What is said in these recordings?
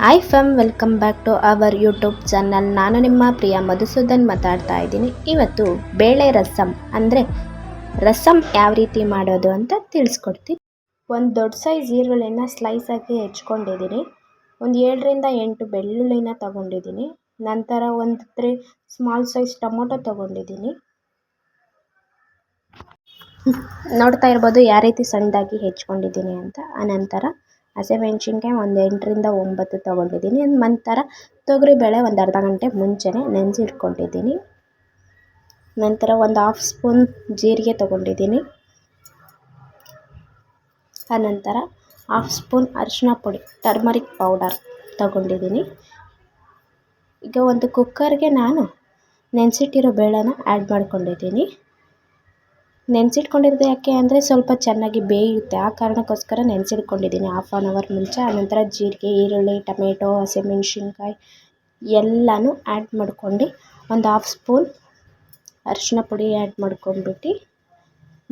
Hi ಫಮ್ welcome back to our YouTube channel ನಾನು ನಿಮ್ಮ ಪ್ರಿಯ ಮಧುಸೂದನ್ ಮಾತಾಡ್ತಾ ಇದ್ದೀನಿ. ಇವತ್ತು ಬೇಳೆ ರಸಮ್ ಅಂದರೆ ರಸಮ್ ಯಾವ ರೀತಿ ಮಾಡೋದು ಅಂತ ತಿಳಿಸ್ಕೊಡ್ತೀನಿ. ಒಂದು ದೊಡ್ಡ ಸೈಜ್ ಈರುಳ್ಳಿನ ಸ್ಲೈಸಾಗಿ ಹೆಚ್ಕೊಂಡಿದ್ದೀನಿ. ಒಂದು ಏಳರಿಂದ ಎಂಟು ಬೆಳ್ಳುಳ್ಳಿನ ತಗೊಂಡಿದ್ದೀನಿ. ನಂತರ ಒಂದು ತ್ರೀ ಸ್ಮಾಲ್ ಸೈಜ್ ಟೊಮೊಟೊ ತಗೊಂಡಿದ್ದೀನಿ. ನೋಡ್ತಾ ಇರ್ಬೋದು, ಯಾವ ರೀತಿ ಸಣ್ಣದಾಗಿ ಹೆಚ್ಕೊಂಡಿದ್ದೀನಿ ಅಂತ. ಆನಂತರ ಹಸಿಮೆಣ್ಸಿನ್ಕಾಯಿ ಒಂದು ಎಂಟರಿಂದ ಒಂಬತ್ತು ತೊಗೊಂಡಿದ್ದೀನಿ. ನಂತರ ತೊಗರಿಬೇಳೆ ಒಂದು ಅರ್ಧ ಗಂಟೆ ಮುಂಚೆನೇ ನೆನೆಸಿಟ್ಕೊಂಡಿದ್ದೀನಿ. ನಂತರ ಒಂದು ಹಾಫ್ ಸ್ಪೂನ್ ಜೀರಿಗೆ ತೊಗೊಂಡಿದ್ದೀನಿ. ಆನಂತರ ಹಾಫ್ ಸ್ಪೂನ್ ಅರಿಶಿನ ಪುಡಿ ಟರ್ಮರಿಕ್ ಪೌಡರ್ ತೊಗೊಂಡಿದ್ದೀನಿ. ಈಗ ಒಂದು ಕುಕ್ಕರ್ಗೆ ನಾನು ನೆನೆಸಿಟ್ಟಿರೋ ಬೇಳೆನ ಆ್ಯಡ್ ಮಾಡ್ಕೊಂಡಿದ್ದೀನಿ. ನೆನೆಸಿಟ್ಕೊಂಡಿರೋದು ಯಾಕೆ ಅಂದರೆ ಸ್ವಲ್ಪ ಚೆನ್ನಾಗಿ ಬೇಯುತ್ತೆ. ಆ ಕಾರಣಕ್ಕೋಸ್ಕರ ನೆನೆಸಿಟ್ಕೊಂಡಿದ್ದೀನಿ. ಹಾಫ್ ಆನ್ ಅವರ್ ಮುಂಚೆ ಆನಂತರ ಜೀರಿಗೆ, ಈರುಳ್ಳಿ, ಟೊಮೆಟೊ, ಹಸಿಮೆಣ್ಸಿನ್ಕಾಯಿ ಎಲ್ಲನೂ ಆ್ಯಡ್ ಮಾಡ್ಕೊಂಡು ಒಂದು ಹಾಫ್ ಸ್ಪೂನ್ ಅರಿಶಿನ ಪುಡಿ ಆ್ಯಡ್ ಮಾಡ್ಕೊಂಡ್ಬಿಟ್ಟು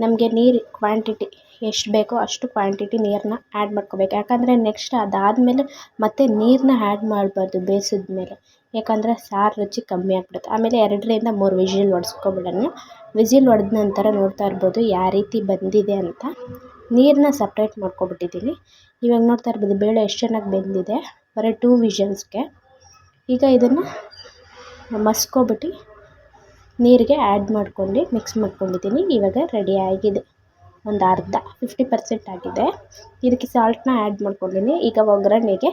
ನಮಗೆ ನೀರು ಕ್ವಾಂಟಿಟಿ ಎಷ್ಟು ಬೇಕೋ ಅಷ್ಟು ಕ್ವಾಂಟಿಟಿ ನೀರನ್ನ ಆ್ಯಡ್ ಮಾಡ್ಕೋಬೇಕು. ಯಾಕಂದರೆ ನೆಕ್ಸ್ಟ್ ಅದಾದಮೇಲೆ ಮತ್ತೆ ನೀರನ್ನ ಆ್ಯಡ್ ಮಾಡಬಾರ್ದು ಬೇಯಿಸಿದ ಮೇಲೆ ಯಾಕಂದರೆ ಸಾರು ರುಚಿ ಕಮ್ಮಿ ಆಗ್ಬಿಡುತ್ತೆ. ಆಮೇಲೆ ಎರಡರಿಂದ ಮೂರು ವಿಷಿಲ್ ಹೊಡ್ಸ್ಕೊಬಿಡೋಣ ವಿಸಿಲ್ ಹೊಡೆದ ನಂತರ ನೋಡ್ತಾ ಇರ್ಬೋದು ಯಾವ ರೀತಿ ಬಂದಿದೆ ಅಂತ. ನೀರನ್ನ ಸಪ್ರೇಟ್ ಮಾಡ್ಕೊಬಿಟ್ಟಿದ್ದೀನಿ. ಇವಾಗ ನೋಡ್ತಾ ಇರ್ಬೋದು ಬೇಳೆ ಎಷ್ಟು ಚೆನ್ನಾಗಿ ಬೆಂದಿದೆ. ಬರೀ ಟೂ ವಿಷನ್ಸ್ಗೆ ಈಗ ಇದನ್ನು ಮಸ್ಕೊಬಿಟ್ಟು ನೀರಿಗೆ ಆ್ಯಡ್ ಮಾಡ್ಕೊಂಡು ಮಿಕ್ಸ್ ಮಾಡ್ಕೊಂಡಿದ್ದೀನಿ. ಇವಾಗ ರೆಡಿ ಆಗಿದೆ. ಒಂದು ಅರ್ಧ ಫಿಫ್ಟಿ ಪರ್ಸೆಂಟ್ ಆಗಿದೆ. ಇದಕ್ಕೆ ಸಾಲ್ಟನ್ನ ಆ್ಯಡ್ ಮಾಡ್ಕೊಂಡಿನಿ. ಈಗ ಒಗ್ಗರಣೆಗೆ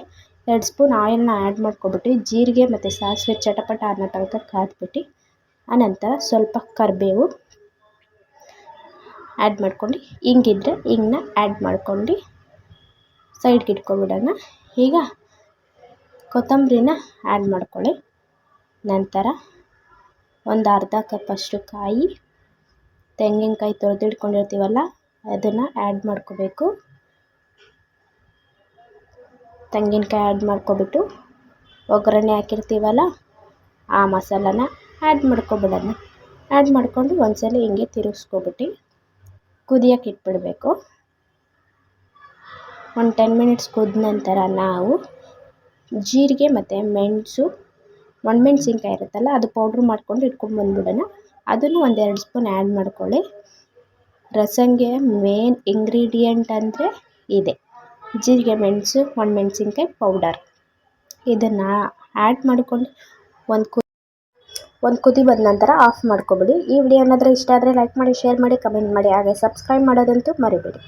ಎರಡು ಸ್ಪೂನ್ ಆಯಿಲ್ನ ಆ್ಯಡ್ ಮಾಡ್ಕೊಬಿಟ್ಟು ಜೀರಿಗೆ ಮತ್ತು ಸಾಸಿವೆ ಚಟಪಟ ಅನ್ನೋ ತನಕ ಕಾದ್ಬಿಟ್ಟು ಆನಂತರ ಸ್ವಲ್ಪ ಕರಿಬೇವು ಆ್ಯಡ್ ಮಾಡ್ಕೊಂಡು. ಹಿಂಗಿದ್ರೆ ಹಿಂಗನ್ನ ಆ್ಯಡ್ ಮಾಡ್ಕೊಂಡು. ಸೈಡ್ಗೆ ಇಟ್ಕೊಬಿಡೋಣ ಈಗ ಕೊತ್ತಂಬರಿನ ಆ್ಯಡ್ ಮಾಡ್ಕೊಳ್ಳಿ. ನಂತರ ಒಂದು ಅರ್ಧ ಕಪ್ಪಷ್ಟು ಕಾಯಿ, ತೆಂಗಿನಕಾಯಿ ತೊಳೆದಿಟ್ಕೊಂಡಿರ್ತೀವಲ್ಲ ಅದನ್ನು ಆ್ಯಡ್ ಮಾಡ್ಕೋಬೇಕು. ತೆಂಗಿನಕಾಯಿ ಆ್ಯಡ್ ಮಾಡ್ಕೊಬಿಟ್ಟು ಒಗ್ಗರಣೆ ಹಾಕಿರ್ತೀವಲ್ಲ, ಆ ಮಸಾಲನ ಆ್ಯಡ್ ಮಾಡ್ಕೊಬಿಡೋಣ. ಆ್ಯಡ್ ಮಾಡಿಕೊಂಡು ಒಂದ್ಸಲ ಹಿಂಗೆ ತಿರುಗಿಸ್ಕೊಬಿಟ್ಟು ಕುದಿಯೋಕೆ ಇಟ್ಬಿಡಬೇಕು. ಒಂದು ಟೆನ್ ಮಿನಿಟ್ಸ್ ಕುದ ನಂತರ ನಾವು ಜೀರಿಗೆ ಮತ್ತು ಮೆಣಸು ಒಣಮೆಣ್ಸಿನ್ಕಾಯಿ ಇರುತ್ತಲ್ಲ ಅದು ಪೌಡ್ರ್ ಮಾಡ್ಕೊಂಡು ಇಟ್ಕೊಂಡ್ಬಂದ್ಬಿಡೋಣ ಅದನ್ನು ಒಂದೆರಡು ಸ್ಪೂನ್ ಆ್ಯಡ್ ಮಾಡ್ಕೊಳ್ಳಿ. ರಸಂಗೆ ಮೇನ್ ಇಂಗ್ರೀಡಿಯೆಂಟ್ ಅಂದರೆ ಇದೆ. ಜೀರಿಗೆ, ಮೆಣಸು ಒಣಮೆಣ್ಸಿನ್ಕಾಯಿ ಪೌಡರ್ ಇದನ್ನು ಆ್ಯಡ್ ಮಾಡಿಕೊಂಡು ಒಂದು ಒಂದು ಕುದಿ ಬಂದ ನಂತರ ಆಫ್ ಮಾಡ್ಕೊಬಿಡಿ. ಈ ವಿಡಿಯೋ ಏನಾದರೂ ಇಷ್ಟ ಆದರೆ ಲೈಕ್ ಮಾಡಿ ಶೇರ್ ಮಾಡಿ ಕಮೆಂಟ್ ಮಾಡಿ. ಹಾಗೆ ಸಬ್ಸ್ಕ್ರೈಬ್ ಮಾಡೋದಂತೂ ಮರಿಬೇಡಿ.